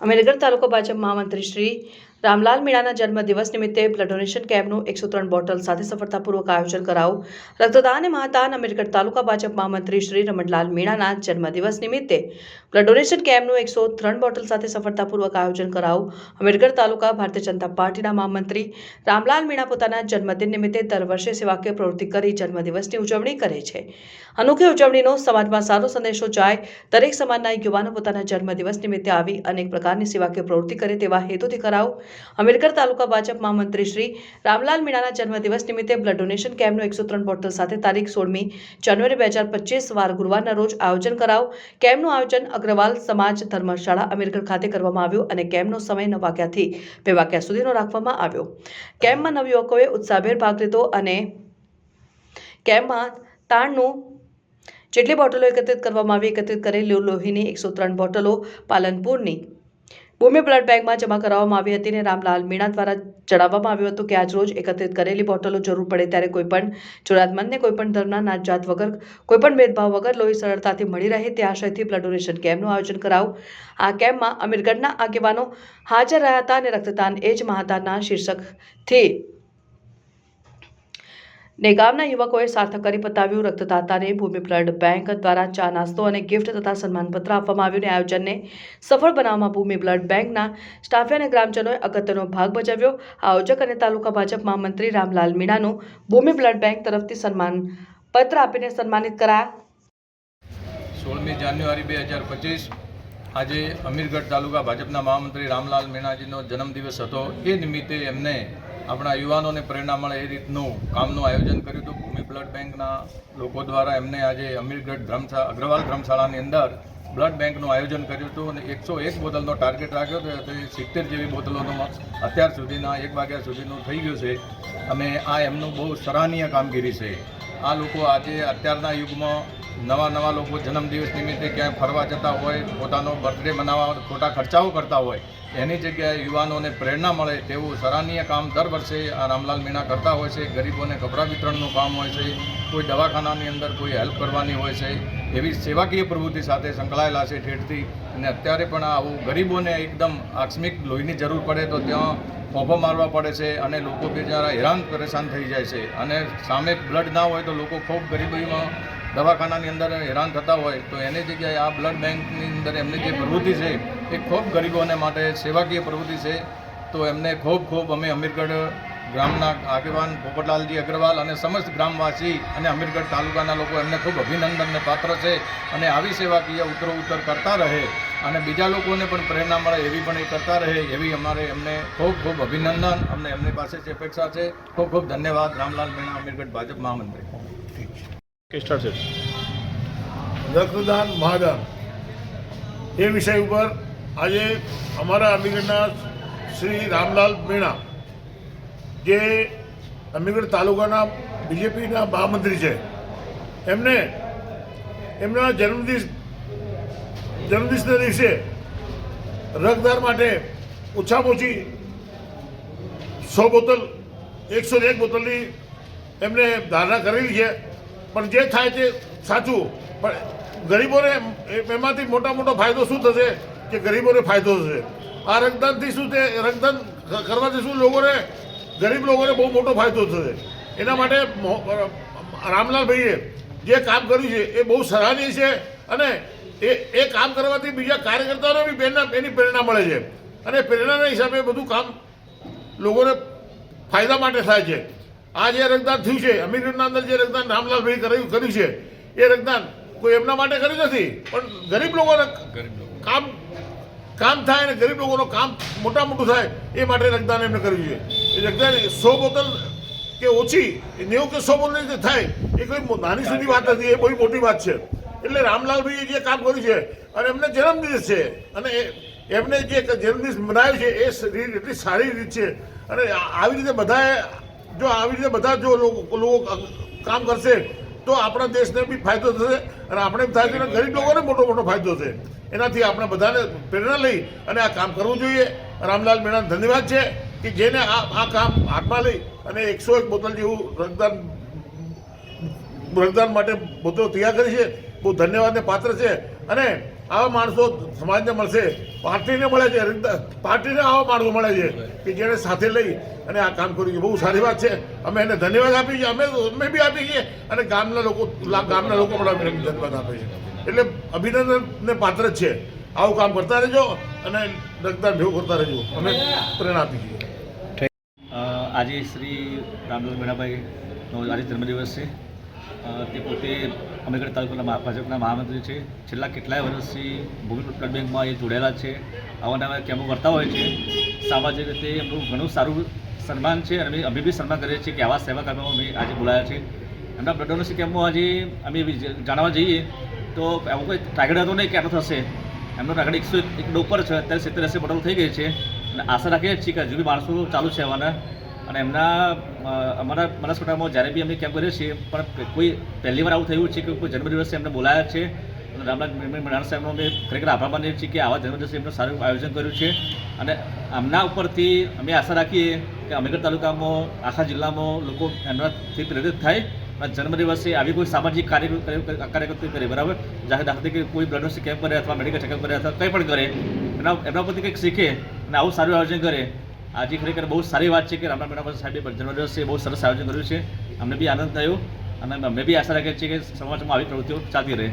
અમીરગઢ તાલુકા ભાજપ મહામંત્રી શ્રી રામલાલ મીણાના જન્મદિવસ નિમિત્તે બ્લડ ડોનેશન કેમ્પનું એકસો ત્રણ બોટલ સાથે સફળતાપૂર્વક આયોજન કરાવું રક્તદાન અને મહાદાન અમીરગઢ તાલુકા ભાજપ મહામંત્રી શ્રી રમણલાલ મીણાના જન્મદિવસ નિમિત્તે બ્લડ ડોનેશન કેમ્પનું એકસો ત્રણ બોટલ સાથે સફળતાપૂર્વક આયોજન કરાવું અમીરગઢ તાલુકા ભારતીય જનતા પાર્ટીના મહામંત્રી રામલાલ મીણા પોતાના જન્મદિન નિમિત્તે દર વર્ષે સેવાકીય પ્રવૃત્તિ કરી જન્મદિવસની ઉજવણી કરે છે. અનોખી ઉજવણીનો સમાજમાં સારો સંદેશો જાય, દરેક સમાજના યુવાનો પોતાના જન્મદિવસ નિમિત્તે આવી અનેક પ્રકારની સેવાકીય પ્રવૃત્તિ કરે તેવા હેતુથી કરાવું અમીરગઢ તાલુકા ભાજપ મહામંત્રી શ્રી રામલાલ મીણાના જન્મદિવસ નિમિત્તે બ્લડ ડોનેશન કેમ્પનું એકસો ત્રણ બોટલ સાથે તારીખ સોળમી જાન્યુઆરી બે હજાર પચીસ વાર ગુરુવારના રોજ આયોજન કરાવ. કેમ્પનું આયોજન અગ્રવાલ સમાજ ધર્મશાળા અમીરગઢ ખાતે કરવામાં આવ્યું અને કેમ્પનો સમય નવ વાગ્યાથી બે વાગ્યા સુધીનો રાખવામાં આવ્યો. કેમ્પમાં નવયુવકોએ ઉત્સાહભેર ભાગ લીધો અને કેમ્પમાં તાણનું જેટલી બોટલો એકત્રિત કરવામાં આવી, એકત્રિત કરેલી લોહીની એકસો ત્રણ બોટલો પાલનપુરની ભૂમિ બ્લડ બેંકમાં જમા કરાવવામાં આવી હતી અને રામલાલ મીણા દ્વારા જણાવવામાં આવ્યું હતું કે આજ રોજ એકત્રિત કરેલી બોટલો જરૂર પડે ત્યારે કોઈપણ જરૂરિયાતમંદને કોઈપણ ધર્મના નાત જાત વગર કોઈપણ ભેદભાવ વગર લોહી સરળતાથી મળી રહે તે આશયથી બ્લડ ડોનેશન કેમ્પનું આયોજન કરાવું. આ કેમ્પમાં અમીરગઢના આગેવાનો હાજર રહ્યા હતા અને રક્તદાન એ જ મહાદાનના શીર્ષકથી ને ગામના યુવકોએ સાર્થક કરી બતાવ્યું રક્તદાતાને ભૂમિ બ્લડ બેંક દ્વારા ચા નાસ્તો અને ગિફ્ટ તથા સન્માનપત્ર આપવામાં આવ્યું અને આયોજનને સફળ બનાવવામાં ભૂમિ બ્લડ બેંકના સ્ટાફે અને ગ્રામજનોએ અગત્યનો ભાગ ભજવ્યો. આયોજક અને તાલુકા ભાજપ મહામંત્રી રામલાલ મીણાનું ભૂમિ બ્લડ બેંક તરફથી સન્માન પત્ર આપીને સન્માનિત કરાયા. સોળમી જાન્યુઆરી બે હજાર પચીસ આજે અમીરગઢ તાલુકા ભાજપના મહામંત્રી રામલાલ મીણાજીનો જન્મદિવસ હતો. એ નિમિત્તે એમને આપણા યુવાનોને પ્રેરણા મળે એ રીતનું કામનું આયોજન કર્યું હતું. ભૂમિ બ્લડ બેંકના લોકો દ્વારા એમને આજે અમીરગઢ ધર્મશાળા અગ્રવાલ ધર્મશાળાની અંદર બ્લડ બેંકનું આયોજન કર્યું હતું અને એકસો એક બોટલનો ટાર્ગેટ રાખ્યો હતો. તે સિત્તેર જેવી બોટલોનો અત્યાર સુધીના એક વાગ્યા સુધીનું થઈ ગયું છે. અને આ એમનું બહુ સરાહનીય કામગીરી છે. આ લોકો આજે અત્યારના યુગમાં નવા નવા લોકો જન્મદિવસ નિમિત્તે ક્યાંય ફરવા જતા હોય, પોતાનો બર્થડે મનાવવા ખોટા ખર્ચાઓ કરતા હોય, એની જગ્યાએ યુવાનોને પ્રેરણા મળે તેવું સરાહનીય કામ દર વર્ષે આ રામલાલ મીણા કરતા હોય છે. ગરીબોને કપડાં વિતરણનું કામ હોય છે, કોઈ દવાખાનાની અંદર કોઈ હેલ્પ કરવાની હોય છે, એવી સેવાકીય પ્રવૃત્તિ સાથે સંકળાયેલા છે ઠેઠથી. અને અત્યારે પણ આવું ગરીબોને એકદમ આકસ્મિક લોહીની જરૂર પડે તો ત્યાં ફોફો મારવા પડે છે અને લોકો બિચારા હેરાન પરેશાન થઈ જાય છે. અને સામે બ્લડ ના હોય તો લોકો ખૂબ ગરીબીમાં દવાખાનાની અંદર હેરાન થતા હોય, તો એની જગ્યાએ આ બ્લડ બેંકની અંદર એમની જે પ્રવૃત્તિ છે, એ ખૂબ ગરીબોને માટે સેવાકીય પ્રવૃત્તિ છે. તો એમને ખૂબ ખૂબ અમે અમીરગઢ ગ્રામના આગેવાન પોપટલાલજી અગ્રવાલ અને સમસ્ત ગ્રામવાસી અને અમીરગઢ તાલુકાના લોકો એમને ખૂબ અભિનંદનને પાત્ર છે અને આવી સેવાકીય ઉત્તરો ઉત્તર કરતા રહે અને બીજા લોકોને પણ પ્રેરણા મળે એવી પણ એ કરતા રહે એવી અમારે એમને ખૂબ ખૂબ અભિનંદન. અમને એમની પાસે જે અપેક્ષા છે. ખૂબ ખૂબ ધન્યવાદ. રામલાલ મીણા, અમીરગઢ ભાજપ મહામંત્રી. કે છે રક્તદાન મહાદાન. એ વિષય ઉપર આજે અમારા અમીગઢના શ્રી રામલાલ મીણા, જે અમીગઢ તાલુકાના બીજેપીના મહામંત્રી છે, એમને એમના જન્મદિવસ, જન્મદિવસના દિવસે રક્તદાન માટે ઓછામાં ઓછી સો બોતલ, એકસો એક બોટલની એમને ધારણા કરેલી છે. પણ જે થાય તે સાચું. પણ ગરીબોને એમાંથી મોટા મોટો ફાયદો શું થશે કે ગરીબોને ફાયદો થશે? આ રક્તદાનથી શું છે રક્તદાન કરવાથી શું લોકોને, ગરીબ લોકોને બહુ મોટો ફાયદો થશે? એના માટે રામલાલભાઈએ જે કામ કર્યું છે એ બહુ સરાહનીય છે અને એ એ કામ કરવાથી બીજા કાર્યકર્તાઓને બી પ્રેરણા એની પ્રેરણા મળે છે. અને પ્રેરણાના હિસાબે બધું કામ લોકોને ફાયદા માટે થાય છે. આ જે રક્તદાન થયું છે અમીરના અંદર જે રક્તદાન રામલાલભાઈ કર્યું કર્યું છે એ રક્તદાન કોઈ એમના માટે કર્યું નથી પણ ગરીબ લોકોને કામ કામ થાય અને ગરીબ લોકોનું કામ મોટા મોટું થાય એ માટે રક્તદાન એમને કર્યું છે. એ રક્તદાન સો બોતલ કે ઓછી નેવું કે સો બોટલ થાય એ કોઈ નાની સુધી વાત નથી એ બહુ મોટી વાત છે. એટલે રામલાલભાઈએ જે કામ કર્યું છે અને એમને જન્મદિવસ છે અને એમને જે જન્મદિવસ મનાવ્યો છે એ રીત એટલી સારી રીત છે અને આવી રીતે બધાએ જો આવી રીતે બધા જો લોકો કામ કરશે, તો આપણા દેશને બી ફાયદો થશે અને આપણે એમ થાય છે ગરીબ લોકોને મોટો મોટો ફાયદો થશે એનાથી આપણે બધાને પ્રેરણા લઈ અને આ કામ કરવું જોઈએ. રામલાલ મીણાને ધન્યવાદ છે કે જેને આ આ કામ હાથમાં લઈ અને એકસો એક બોતલ જેવું રક્તદાન રક્તદાન માટે બોતલો તૈયાર કરી છે. બહુ ધન્યવાદને પાત્ર છે. અને આવા માણસો સમાજને મળશે. પાર્ટીને મળે છે પાર્ટીને આવા માણસો મળે છે કે જેને સાથે લઈ અને આ કામ કર્યું છે. બહુ સારી વાત છે. અમે એને ધન્યવાદ આપીએ છીએ. અમે અમે બી આપીએ છીએ. અને ગામના લોકો ગામના લોકો પણ અમે ધન્યવાદ આપે છે. એટલે અભિનંદનને પાત્ર જ છે. આવું કામ કરતા રહેજો અને રક્તદાન ભેગું કરતા રહેજો. અમે પ્રેરણા આપી છીએ. આજે શ્રી રામલાલ મેણાભાઈનો આજે જન્મદિવસ છે. તે પોતે અમીરગઢ તાલુકાના ભાજપના મહામંત્રી છે. છેલ્લા કેટલાય વર્ષથી ભૂમિ બ્લડ બેંકમાં એ જોડાયેલા છે. અવારનવાર કેમ્પો કરતા હોય છે. સામાજિક રીતે એમનું ઘણું સારું સન્માન છે અને અમે બી સન્માન કરીએ છીએ કે આવા સેવા કાર્યમાં અમે આજે બોલાયા છે. એમના બ્લડ ડોનેશન કેમ્પમાં આજે અમે જાણવા જઈએ તો એવું કોઈ ટાર્ગેટ હતો નહીં કે આટલો થશે. એમનો ટાર્ગેટ એકસો એક ઉપર છે, અત્યારે સિત્તેર એસી બોટલ થઈ ગઈ છે. અને આશા રાખીએ છીએ કે હજુ બી માણસો ચાલુ છે આવવાના. અને એમના અમારા બનાસકાંઠામાં જ્યારે બી અમે કેમ્પ કરીએ છીએ, પણ કોઈ પહેલી વાર આવું થયું છે કે કોઈ જન્મદિવસે એમને બોલાયા છે? રામલાલ મણાણ સાહેબનો અમે ખરેખર આભાર માનીએ છીએ કે આવા જન્મદિવસે એમનું સારું આયોજન કર્યું છે. અને આમના ઉપરથી અમે આશા રાખીએ કે અમીગઢ તાલુકામાં, આખા જિલ્લામાં લોકો એમનાથી પ્રેરિત થાય. અને જન્મદિવસે આવી કોઈ સામાજિક કાર્ય કાર્યકર્તા કરે બરાબર. દાખલા તરીકે કોઈ બ્લડ કેમ્પ કરે અથવા મેડિકલ ચેકઅપ કરે અથવા કંઈ પણ કરે એના એમના પરથી કંઈક શીખે અને આવું સારું આયોજન કરે. આજે ખરેખર બહુ સારી વાત છે કે રામરામ મેળા સાહેબે જન્મદિવસે બહુ સરસ આયોજન કર્યું છે. અમને બી આનંદ થયો અને અમે બી આશા રાખીએ છીએ કે સમાજમાં આવી પ્રવૃત્તિઓ ચાલતી રહે.